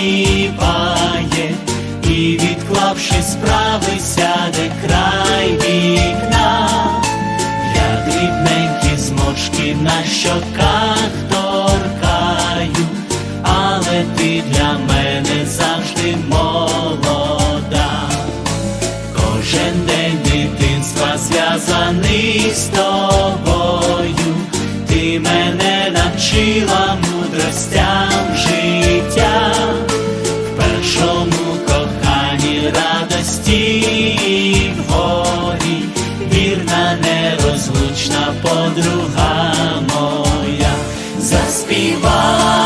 заспіває, і, відклавши справи, сяде край вікна. Я дрібненькі зморшки на щоках торкаю, але ти для мене завжди молода. Кожен день дитинства зв'язаний з тобою, ти мене навчила мудростям подруга моя, заспівай